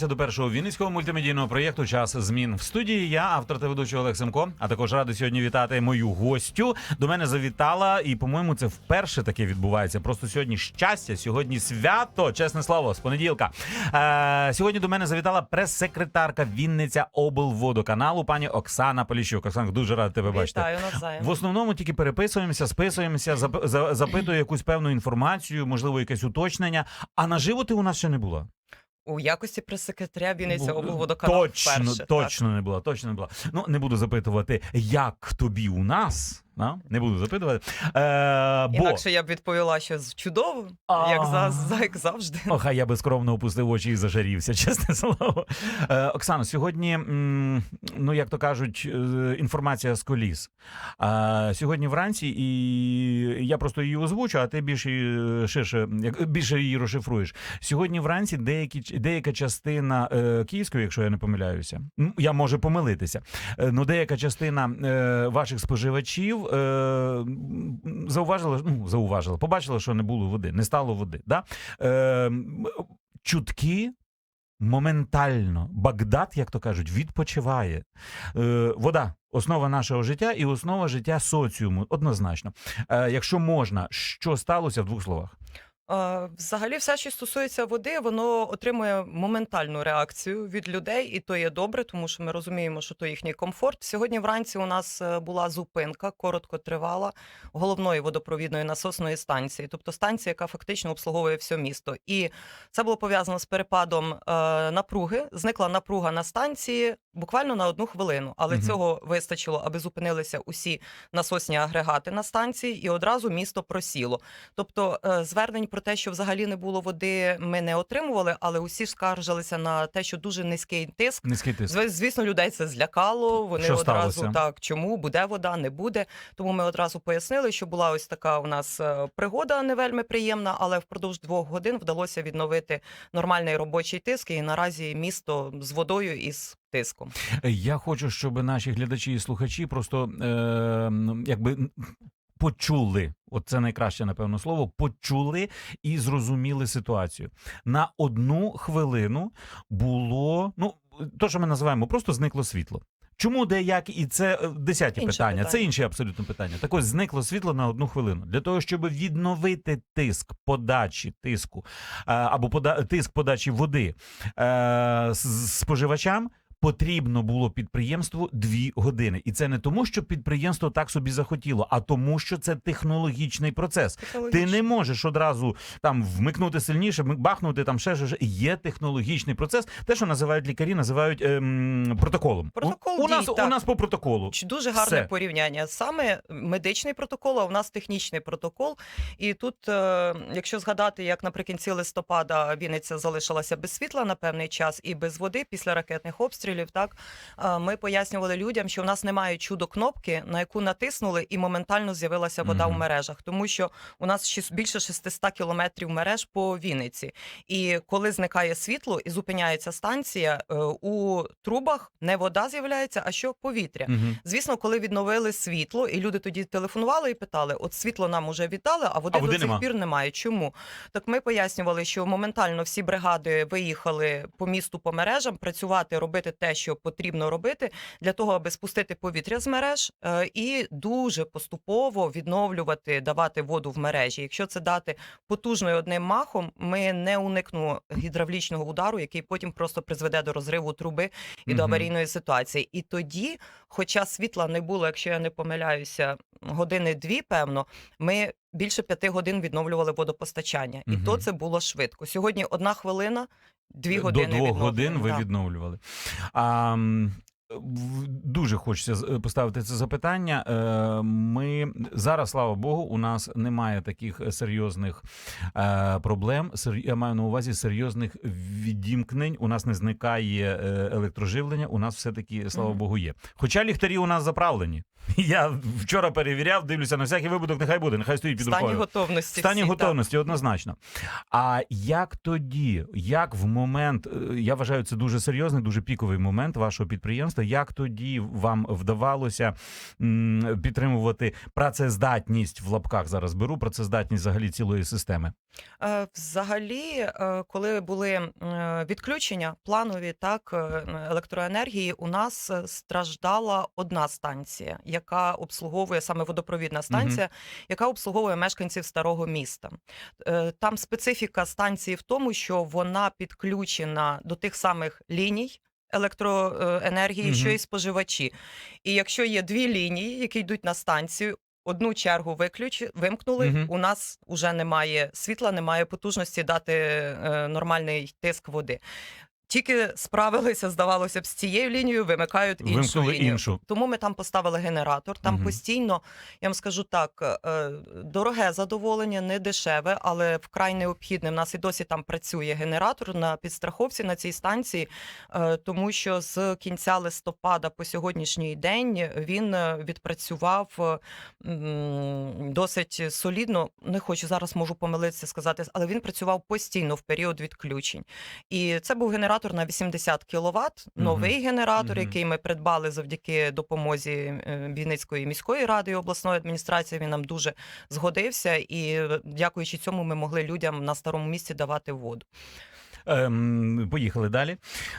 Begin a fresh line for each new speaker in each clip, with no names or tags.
До першого вінницького мультимедійного проєкту Час змін в студії. Я автор та ведучий Олег Семко. А також радий сьогодні вітати мою гостю. До мене завітала, і по-моєму, це вперше таке відбувається. Просто сьогодні щастя, сьогодні свято, чесне слово, з понеділка. Е, сьогодні до мене завітала прес-секретарка Вінниця облводоканалу, пані Оксана Поліщук. Оксана, дуже рада тебе бачити.
Вітаю навзаєм.
В основному тільки переписуємося, списуємося, зап- за- запитую якусь певну інформацію, можливо, якесь уточнення. А наживо ти у нас ще не була.
У якості прес-секретаря Вінниця
Бу-
облводоканалу
Точно,
вперше.
точно не була, точно не була. Ну, не буду запитувати, як тобі у нас. Да? Не буду запитувати. Е, бо...
Інакше я б відповіла, що чудово,
А.
як, за, за, як завжди.
Ох, а я би скромно опустив очі і зажарівся, чесне слово. Е, Оксано, сьогодні, м, ну як то кажуть, е, інформація з коліс. Е, сьогодні вранці, і я просто її озвучу, а ти більше її ширше, більше її розшифруєш. Сьогодні вранці деякі деяка частина е, Київської, якщо я не помиляюся, я можу помилитися. е, Ну, деяка частина е, ваших споживачів е, зауважила, ну, зауважила, побачила, що не було води, не стало води. Да? Е, чутки. Моментально Багдад, як то кажуть, відпочиває. Е, вода основа нашого життя і основа життя соціуму. Однозначно. Е, якщо можна, що сталося в двох словах?
Взагалі, все, що стосується води, воно отримує моментальну реакцію від людей, і то є добре, тому що ми розуміємо, що то їхній комфорт. Сьогодні вранці у нас е, була зупинка, коротко тривала головної водопровідної насосної станції, тобто станція, яка фактично обслуговує все місто. І це було пов'язано з перепадом е, напруги. Зникла напруга на станції буквально на одну хвилину, але
Мгм.
цього вистачило, аби зупинилися усі насосні агрегати на станції, і одразу місто просіло. Тобто е, звернень про те, що взагалі не було води, ми не отримували, але усі скаржилися на те, що дуже низький тиск.
Низький тиск.
Звісно, людей це злякало. Вони
Що
одразу
сталося?
так, чому буде вода, не буде. Тому ми одразу пояснили, що була ось така у нас е, пригода не вельми приємна, але впродовж двох годин вдалося відновити нормальний робочий тиск. І наразі місто з водою і з тиском.
Я хочу, щоб наші глядачі і слухачі просто е, якби почули. От це найкраще, напевно, слово. Почули і зрозуміли ситуацію. На одну хвилину було ну то, що ми називаємо, просто зникло світло. Чому, де, як, і це е, десяті
Інше
питання. Це
питання.
інші абсолютно питання. Так ось зникло світло на одну хвилину для того, щоб відновити тиск подачі тиску е, або пода, тиск подачі води е, споживачам. Потрібно було підприємству дві години, і це не тому, що підприємство так собі захотіло, а тому, що це технологічний процес. Ти не можеш одразу там вмикнути сильніше, бахнути там ще щось. Є технологічний процес. Те, що називають лікарі, називають ем, протоколом.
Протокол
у, у нас у нас по протоколу.
Дуже гарне
Все.
порівняння. Саме медичний протокол, а у нас технічний протокол. І тут, е, якщо згадати, як наприкінці листопада Вінниця залишилася без світла на певний час і без води після ракетних обстрілів, так е, ми пояснювали людям, що в нас немає чудо кнопки, на яку натиснули, і моментально з'явилася вода
Мгм.
в мережах, тому що у нас більше 600 кілометрів мереж по Вінниці. І коли зникає світло і зупиняється станція, е, у трубах не вода з'являється, а що повітря.
Мгм.
Звісно, коли відновили світло, і люди тоді телефонували і питали: от світло нам уже віддали, а води
А води
до цих
нема.
пір немає. Чому? Так ми пояснювали, що моментально всі бригади виїхали по місту по мережам, працювати, робити те, що потрібно робити, для того, аби спустити повітря з мереж е, і дуже поступово відновлювати, давати воду в мережі. Якщо це дати потужно і одним махом, ми не уникнемо гідравлічного удару, який потім просто призведе до розриву труби і до аварійної ситуації. І тоді, хоча світла не було, якщо я не помиляюся, години дві, певно, ми більше п'яти годин відновлювали водопостачання, і
Мгм.
то це було швидко. Сьогодні одна хвилина, дві
До
години
двох годин ви відновлювали. А, дуже хочеться е, поставити це запитання. Е, Ми зараз, слава Богу, у нас немає таких серйозних е, проблем. Я маю на увазі серйозних відімкнень. У нас не зникає електроживлення. У нас все таки, слава. Богу, є. Хоча ліхтарі у нас заправлені. Я вчора перевіряв, дивлюся на всякий випадок. Нехай буде, нехай стоїть під
стані готовності.
Стані
всі,
готовності, однозначно. А як тоді, як в момент, я вважаю, це дуже серйозний, дуже піковий момент вашого підприємства. Підприємства. Як тоді вам вдавалося підтримувати працездатність в лапках? Зараз беру працездатність взагалі цілої системи.
Е, Взагалі, е, коли були відключення планові так е, електроенергії, у нас страждала одна станція, яка обслуговує саме водопровідна станція, яка обслуговує мешканців старого міста. Там специфіка станції в тому, що вона підключена до тих самих ліній. Електроенергії, що і споживачі. І якщо є дві лінії, які йдуть на станцію, одну чергу виключ... вимкнули,
Угу.
у нас вже немає світла, немає потужності дати е, нормальний тиск води. Тільки справилися, здавалося б, з цією лінією, вимикають іншу
Вимкнули
лінію.
іншу.
Тому ми там поставили генератор. Там
Мгм.
постійно, я вам скажу так, е, дороге задоволення, не дешеве, але вкрай необхідне. У нас і досі там працює генератор на підстраховці на цій станції, е, тому що з кінця листопада по сьогоднішній день він е, відпрацював е, м, досить солідно. Не хочу зараз можу помилитися сказати, але він працював постійно в період відключень. І це був генератор на 80 кВт, новий генератор, який ми придбали завдяки допомозі е, Вінницької міської ради і обласної адміністрації. Він нам дуже згодився, і дякуючи цьому, ми могли людям на старому місці давати воду.
Ем, поїхали далі.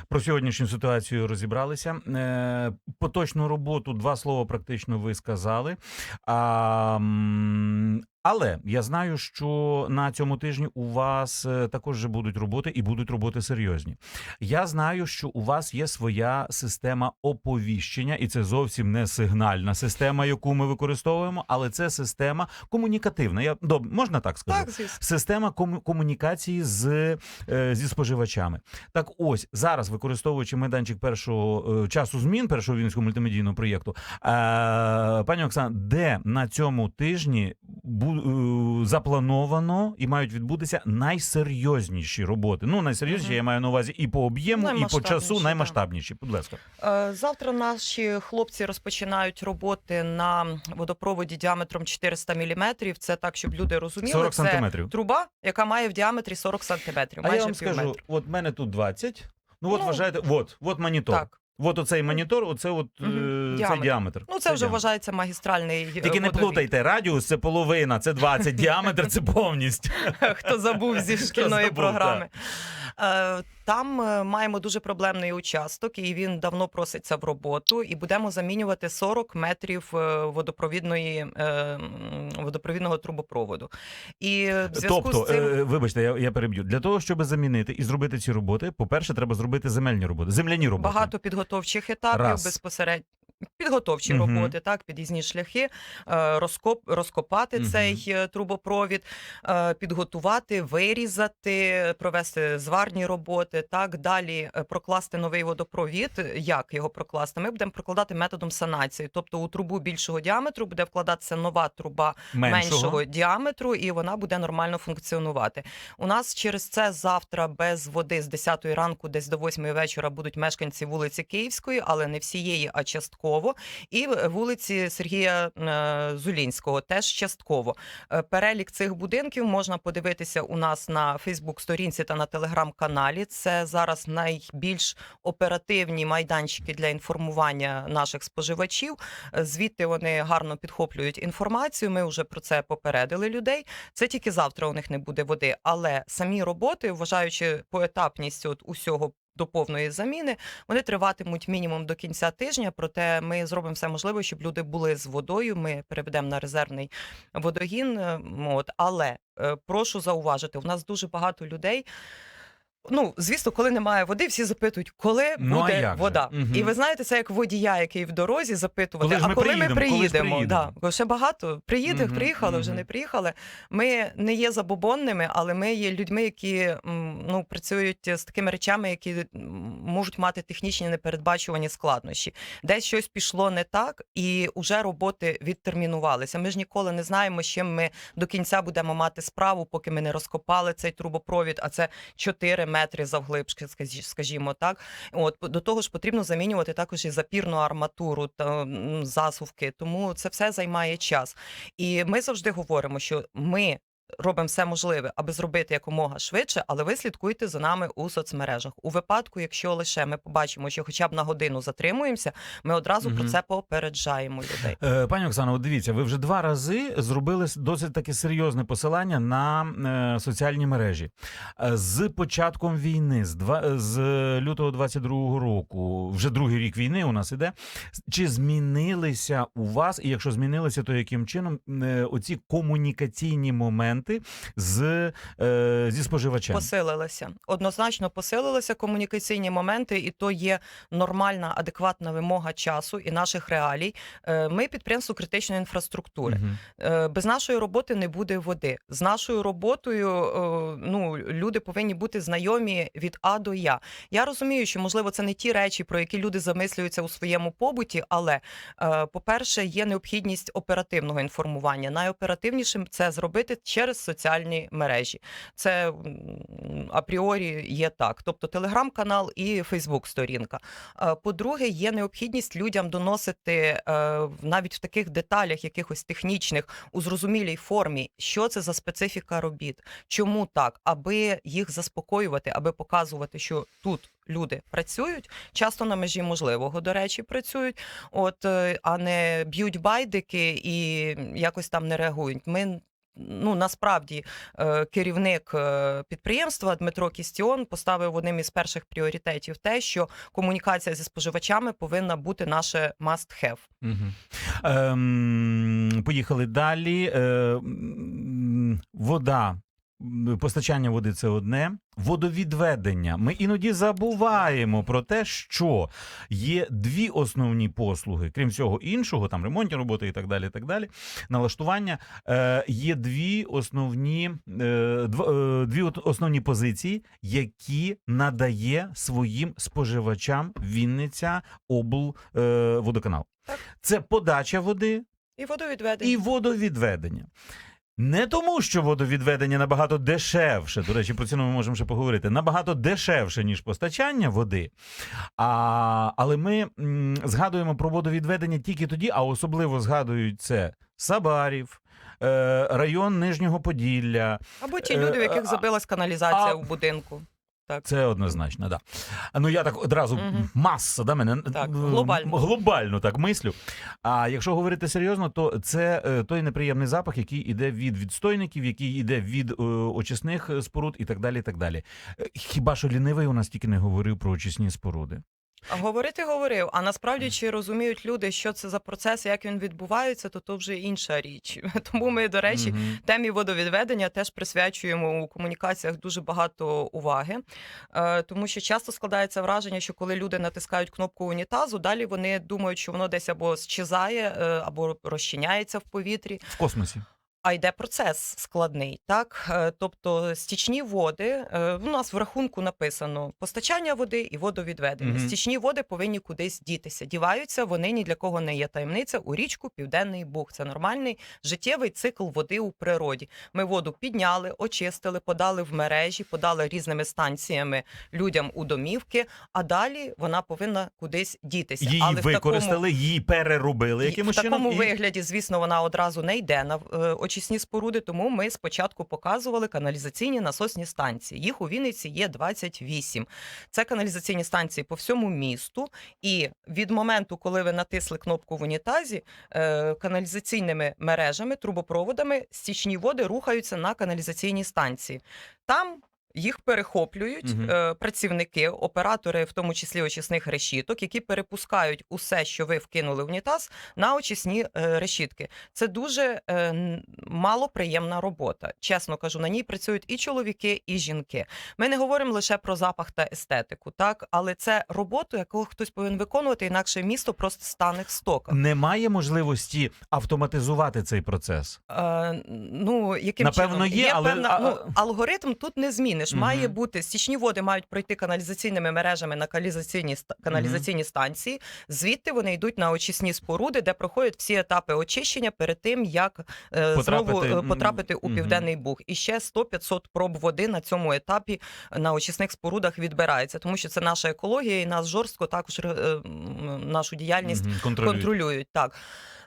Про сьогоднішню ситуацію розібралися. Е, поточну роботу два слова практично ви сказали. А, але я знаю, що на цьому тижні у вас е, також будуть роботи і будуть роботи серйозні. Я знаю, що у вас є своя система оповіщення, і це зовсім не сигнальна система, яку ми використовуємо, але це система комунікативна. Я доб, можна так сказати?
Так, звісно.
Система кому- комунікації з е, зі споживачами. Так, ось зараз, використовуючи майданчик першого е, часу змін першого вінського мультимедійного проєкту, е, пані Оксана, де на цьому тижні бу, е, заплановано і мають відбутися найсерйозніші роботи? Ну найсерйозніші я маю на увазі і по об'єму, і по часу наймасштабніші. Будь ласка,
Е, Завтра наші хлопці розпочинають роботи на водопроводі діаметром 400 мм. Це так, щоб люди розуміли.
40
це труба, яка має в діаметрі 40 сантиметрів.
А
майже
я вам скажу, от мене тут 20. Ну от
Ну,
вважаєте, от, от монітор.
Так.
От оцей монітор, оце от е, цей
Діаметр.
діаметр.
Ну, це вже
діаметр.
вважається магістральний. е,
Тільки не
водовід.
плутайте, радіус це половина, це 20, діаметр це повністю.
Хто забув зі шкільної
забув,
програми. Е, Там е, маємо дуже проблемний участок, і він давно проситься в роботу. І будемо замінювати 40 метрів е, водопровідної водопровідного трубопроводу. І в
Тобто,
з цим
вибачте, я, я переб'ю. Для того, щоб замінити і зробити ці роботи, по-перше, треба зробити земельні роботи, земляні роботи.
багато підготовчих етапів
Раз.
безпосередньо. Підготовчі
Мгм.
роботи, так, під'їзні шляхи, е, розкоп, розкопати
Мгм.
цей е, трубопровід, е, підготувати, вирізати, провести зварні роботи, так, далі прокласти новий водопровід. Як його прокласти? Ми будемо прокладати методом санації. Тобто у трубу більшого діаметру буде вкладатися нова труба
меншого.
меншого діаметру, і вона буде нормально функціонувати. У нас через це завтра без води з 10 ранку, десь до 8 вечора будуть мешканці вулиці Київської, але не всієї, а частково. І вулиці Сергія е, Зулінського теж частково. Е, Перелік цих будинків можна подивитися у нас на Фейсбук-сторінці та на телеграм-каналі. Це зараз найбільш оперативні майданчики для інформування наших споживачів. Е, Звідти вони гарно підхоплюють інформацію. Ми вже про це попередили людей. Це тільки завтра у них не буде води, але самі роботи, вважаючи поетапність от усього. До повної заміни вони триватимуть мінімум до кінця тижня. Проте ми зробимо все можливе, щоб люди були з водою. Ми переведемо на резервний водогін. е, От але е, прошу зауважити, у нас дуже багато людей. Ну, звісно, коли немає води, всі запитують, коли
Ну,
буде вода.
Мгм.
І ви знаєте, це як водія, який в дорозі запитувати,
Коли
а
ми
коли
приїдемо?
ми
Коли
приїдемо?
приїдемо?
Да. Бо ще багато приїде,
Мгм,
приїхали, вже не приїхали. Ми не є забобонними, але ми є людьми, які ну, працюють з такими речами, які можуть мати технічні непередбачувані складнощі. Десь щось пішло не так, і вже роботи відтермінувалися. Ми ж ніколи не знаємо, з чим ми до кінця будемо мати справу, поки ми не розкопали цей трубопровід, а це 4 метри завглибшки, скажі- скажімо так. От до того ж потрібно замінювати також і запірну арматуру та засувки. Тому це все займає час. І ми завжди говоримо, що ми робимо все можливе, аби зробити якомога швидше, але ви слідкуйте за нами у соцмережах. У випадку, якщо лише ми побачимо, що хоча б на годину затримуємося, ми одразу
Мгм.
про це попереджаємо людей.
Е, Пані Оксано, от дивіться, ви вже два рази зробили досить таке серйозне посилання на е, соціальні мережі. Е, З початком війни, з, два, е, з лютого 22-го року, вже другий рік війни у нас іде. Чи змінилися у вас, і якщо змінилися, то яким чином е, оці комунікаційні моменти з, е, зі споживачем?
Посилилися однозначно посилилися комунікаційні моменти, і то є нормальна, адекватна вимога часу і наших реалій. Е, Ми підприємство критичної інфраструктури. Е, Без нашої роботи не буде води. З нашою роботою е, ну люди повинні бути знайомі від А до Я. Я розумію, що можливо це не ті речі, про які люди замислюються у своєму побуті, але е, по-перше, є необхідність оперативного інформування. Найоперативнішим це зробити через соціальні мережі. Це апріорі є так. Тобто телеграм-канал і Фейсбук-сторінка. Е, По-друге, є необхідність людям доносити е, навіть в таких деталях, якихось технічних, у зрозумілій формі, що це за специфіка робіт, чому так, аби їх заспокоювати, аби показувати, що тут люди працюють, часто на межі можливого, до речі, працюють, от е, а не б'ють байдики і якось там не реагують. Ми Ну насправді е, керівник е, підприємства Дмитро Кістіон поставив одним із перших пріоритетів те, що комунікація зі споживачами повинна бути наше must have.
Угу. Ем, поїхали далі. Ем, вода. Постачання води це одне. Водовідведення. Ми іноді забуваємо про те, що є дві основні послуги, крім всього іншого, там ремонтні роботи і так далі. і так далі, Налаштування. Е, є дві основні, е, е, дві основні позиції, які надає своїм споживачам Вінниця облводоканал. Е, водоканал.
Так.
Це подача води
І водовідведення.
і водовідведення. Не тому, що водовідведення набагато дешевше. До речі, про ціну ми можемо ще поговорити. Набагато дешевше, ніж постачання води. А, але ми м, згадуємо про водовідведення тільки тоді, а особливо згадують це Сабарів, е, район Нижнього Поділля.
Або ті
Е,
люди, в яких
а-
забилась каналізація
а-
в будинку.
Це однозначно, да. Ну я так одразу
угу.
маса да, мене
Так, глобально.
глобально так мислю. А якщо говорити серйозно, то це е, той неприємний запах, який іде від відстойників, який іде від е, очисних споруд і так далі. і так далі. Е, Хіба що лінивий у нас тільки не говорив про очисні споруди?
Говорити говорив. А насправді чи розуміють люди, що це за процес, як він відбувається, то то вже інша річ. Тому ми, до речі,
Мгм.
темі водовідведення теж присвячуємо у комунікаціях дуже багато уваги, е, тому що часто складається враження, що коли люди натискають кнопку унітазу, далі вони думають, що воно десь або щезає, е, або розчиняється в повітрі.
в космосі.
А йде процес складний, так Е, тобто стічні води е, у нас в рахунку написано постачання води і водовідведення.
Мгм.
Стічні води повинні кудись дітися. Діваються вони ні для кого не є таємниця у річку Південний Буг. Це нормальний життєвий цикл води у природі. Ми воду підняли, очистили, подали в мережі, подали різними станціями людям у домівки. А далі вона повинна кудись дітися.
Її
Але в такому-
використали, її переробили якимось
в такому
чином.
вигляді, звісно, вона одразу не йде на е, очисні споруди. Тому ми спочатку показували каналізаційні насосні станції. Їх у Вінниці є 28. Це каналізаційні станції по всьому місту. І від моменту, коли ви натисли кнопку в унітазі, е, каналізаційними мережами, трубопроводами стічні води рухаються на каналізаційні станції. Там їх перехоплюють е, працівники, оператори, в тому числі очисних решіток, які перепускають усе, що ви вкинули в унітаз, на очисні е, решітки. Це дуже е, малоприємна робота. Чесно кажу, на ній працюють і чоловіки, і жінки. Ми не говоримо лише про запах та естетику, так але це роботу, яку хтось повинен виконувати, інакше місто просто стане в.
Немає можливості автоматизувати цей процес.
Е, ну, яким
Напевно,
чином?
є, але-
певна, ну, алгоритм тут не зміниш.
Мгм.
Має бути стічні води мають пройти каналізаційними мережами на каналізаційні, каналізаційні станції. Звідти вони йдуть на очисні споруди, де проходять всі етапи очищення перед тим, як е,
Потрапити,
знову е, потрапити у
мгм.
південний буг. І ще 100-500 проб води на цьому етапі на очисних спорудах відбирається, тому що це наша екологія, і нас жорстко також е, нашу діяльність
Мгм, контролюють.
контролюють. Так.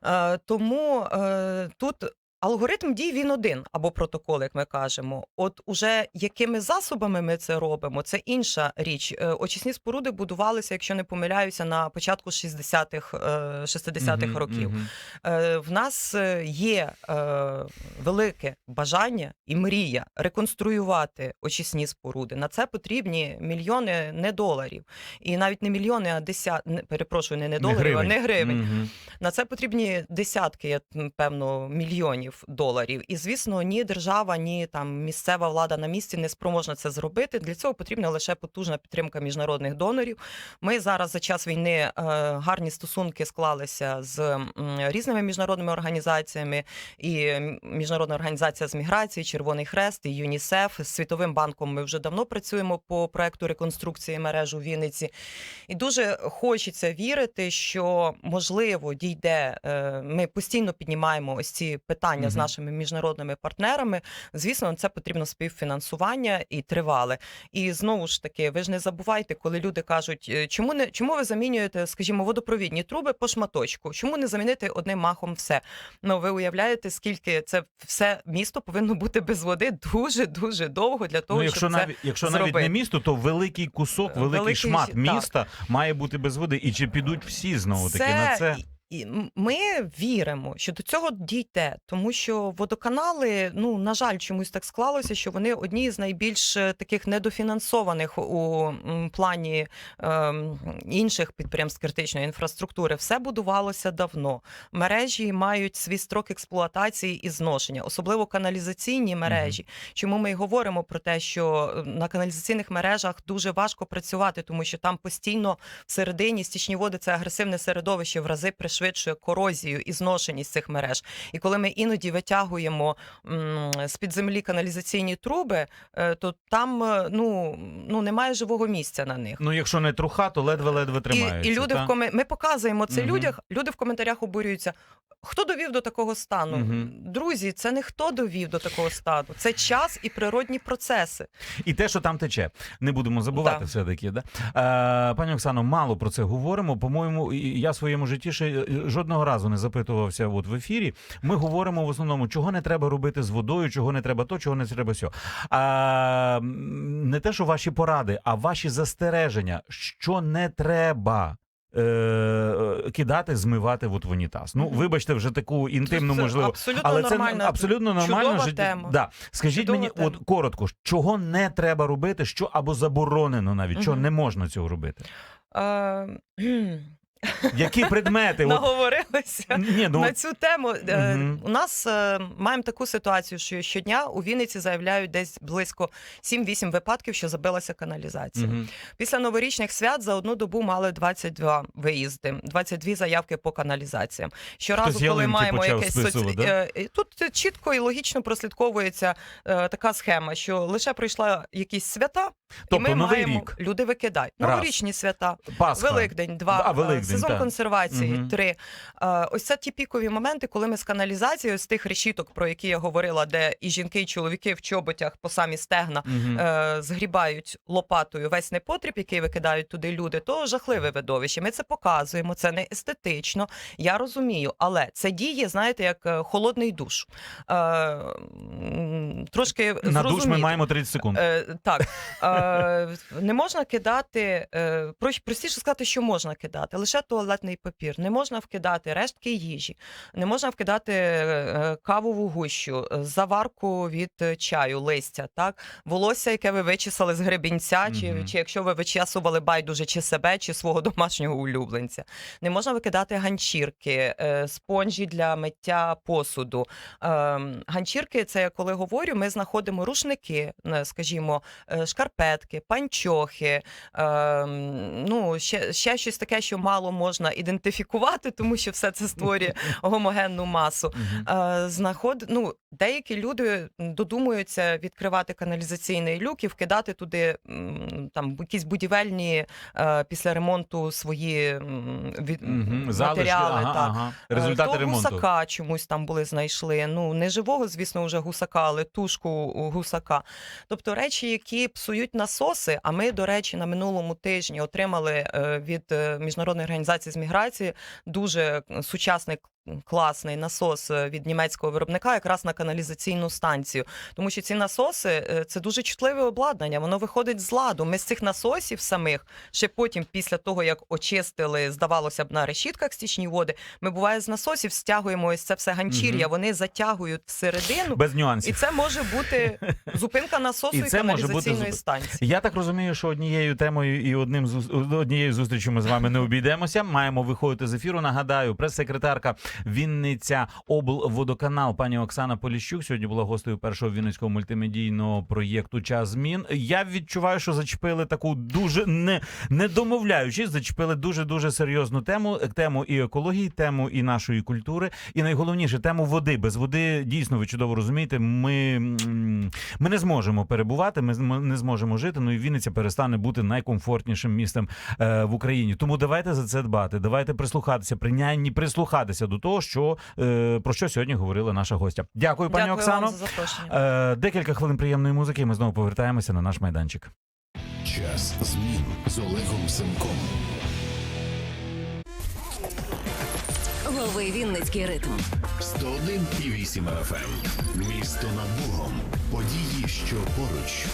Е, тому е, тут Алгоритм дій він один або протокол, як ми кажемо. От уже якими засобами ми це робимо, це інша річ. Е, Очисні споруди будувалися, якщо не помиляюся, на початку 60-х, е, 60-х років.
мгм.
Е, В нас е, є е, велике бажання і мрія реконструювати очисні споруди. На це потрібні мільйони не доларів, і навіть не мільйони, а десят... перепрошую, не, не доларів, а не гривень.
Мгм.
На це потрібні десятки, я певно, мільйонів доларів. І звісно, ні держава, ні там місцева влада на місці не спроможна це зробити. Для цього потрібна лише потужна підтримка міжнародних донорів. Ми зараз за час війни е, гарні стосунки склалися з різними міжнародними організаціями, і міжнародна організація з міграції, Червоний Хрест, і ЮНІСЕФ з Світовим банком. Ми вже давно працюємо по проекту реконструкції мереж у Вінниці. І дуже хочеться вірити, що можливо дійде. е, Ми постійно піднімаємо ось ці питання з нашими міжнародними партнерами. Звісно, це потрібно співфінансування і тривале. І знову ж таки, ви ж не забувайте, коли люди кажуть, е, чому не чому ви замінюєте, скажімо, водопровідні труби по шматочку? Чому не замінити одним махом все? Ну ви уявляєте, скільки це все місто повинно бути без води дуже дуже довго для того,
ну, якщо
щоб це
навіть якщо навіть не місто, то великий кусок, великий,
Великий
шмат
так.
міста має бути без води. І чи підуть всі знову таки на це?
І- ми віримо, що до цього дійде, тому що водоканали, ну на жаль, чомусь так склалося, що вони одні з найбільш е, таких недофінансованих у плані ем, інших підприємств критичної інфраструктури. Все будувалося давно. Мережі мають свій строк експлуатації і зношення, особливо каналізаційні мережі. Чому ми й говоримо про те, що е, на каналізаційних мережах дуже важко працювати, тому що там постійно всередині стічні води це агресивне середовище в рази пришвидшує корозію і зношеність цих мереж. І коли ми іноді витягуємо з-під землі каналізаційні труби, е, то там е, ну, ну немає живого місця на них.
Ну, якщо не труха, то ледве-ледве
І,
тримається.
і люди
та?
в коме... ми показуємо це
Мгм.
людях. Люди в коментарях обурюються. Хто довів до такого стану?
Мгм.
Друзі, це не хто довів до такого стану. Це час і природні процеси.
І те, що там тече, не будемо забувати
Да.
все таки. Да? Е, пані Оксано, мало про це говоримо. По-моєму, і я в своєму житті ще жодного разу не запитувався от в ефірі. Ми говоримо в основному, чого не треба робити з водою, чого не треба то, чого не треба сьо. А, не те, що ваші поради, а ваші застереження, що не треба. е, е, Кидати, змивати от в унітаз. Ну, вибачте, вже таку інтимну,
Це
можливо,
абсолютно
але це
нормальна,
абсолютно нормально.
тема.
Да. Скажіть
Чудова
мені,
тема.
от коротко, чого не треба робити, що або заборонено навіть, що
Мгм.
не можна цього робити? Які предмети? От,
наговорилися.
ні, ну,
На цю тему Е,
Мгм.
у нас е, маємо таку ситуацію, що щодня у Вінниці заявляють десь близько 7-8 випадків, що забилася каналізація.
мгм.
Після новорічних свят за одну добу мали 22 виїзди, 22 заявки по каналізаціям. Щоразу,
Хтось
коли
ялинки
маємо
почав
якесь
списувати, да?
е, тут чітко і логічно прослідковується е, така схема, що лише прийшла якісь свята, і
Тобто
ми
новий
маємо
рік,
люди викидають
Раз.
новорічні свята.
Пасха.
Великдень, два
А,
е, Сезон
так.
консервації,
Мгм.
три. Е, Ось це ті пікові моменти, коли ми з каналізацією з тих решіток, про які я говорила, де і жінки, і чоловіки в чоботях по самі стегна е, згрібають лопатою весь непотріб, який викидають туди люди, то жахливе видовище. Ми це показуємо, це не естетично. Я розумію, але це діє, знаєте, як е, холодний душ. Трошки
На душ ми маємо 30 секунд.
Так, не можна кидати, простіше сказати, що можна кидати, лише туалетний папір. Не можна вкидати рештки їжі, не можна вкидати е, кавову гущу, е, заварку від е, чаю, листя, так, волосся, яке ви вичесали з гребінця, чи,
Мгм.
чи якщо ви вичесували байдуже чи себе, чи свого домашнього улюбленця. Не можна викидати ганчірки, е, спонжі для миття посуду. Ем, Ганчірки, це я коли говорю, ми знаходимо рушники, е, скажімо, е, шкарпетки, панчохи, ем, ну ще, ще щось таке, що мало можна ідентифікувати, тому що все це створює гомогенну масу. Е, Знаход... ну, деякі люди додумуються відкривати каналізаційний люк і вкидати туди там якісь будівельні е, після ремонту свої від... Матеріали.
ага,
так.
ага.
Е,
Результати
то
ремонту.
гусака чомусь там були знайшли. Ну не живого, звісно, вже гусака, але тушку гусака. Тобто речі, які псують насоси. А ми, до речі, на минулому тижні отримали від міжнародної організації з міграції дуже сучасний класний насос е, від німецького виробника, якраз на каналізаційну станцію. Тому що ці насоси е, це дуже чутливе обладнання. Воно виходить з ладу. Ми з цих насосів самих ще потім, після того як очистили, здавалося б, на решітках стічні води. Ми буває з насосів стягуємо ось це все ганчір'я.
Мгм.
Вони затягують всередину.
Без
І це може бути зупинка насосу
І
і,
може бути
каналізаційної станції.
Я так розумію, що однією темою і одним зу- однією зустрічю ми з вами не обійдемося. Маємо виходити з ефіру. Нагадаю, прес-секретарка Вінниця облводоканал пані Оксана Поліщук сьогодні була гостею першого вінницького мультимедійного проєкту Час змін. Я відчуваю, що зачепили таку дуже не, не домовляючись, зачепили дуже дуже серйозну тему. Тему і екології, тему і нашої культури, і найголовніше тему води. Без води дійсно ви чудово розумієте. Ми, ми не зможемо перебувати, ми не зможемо жити. Ну і Вінниця перестане бути найкомфортнішим містом е, в Україні. Тому давайте за це дбати. Давайте прислухатися, принаймні прислухатися до того, що е, про що сьогодні говорила наша гостя. Дякую, пані
Дякую
Оксано.
вам за запрошення.
Е, декілька хвилин приємної музики. і Ми знову повертаємося на наш майданчик.
Час змін з Олегом Семком.
Лови Вінницький ритм.
101,8 FM. Місто над Богом. Події, що поруч.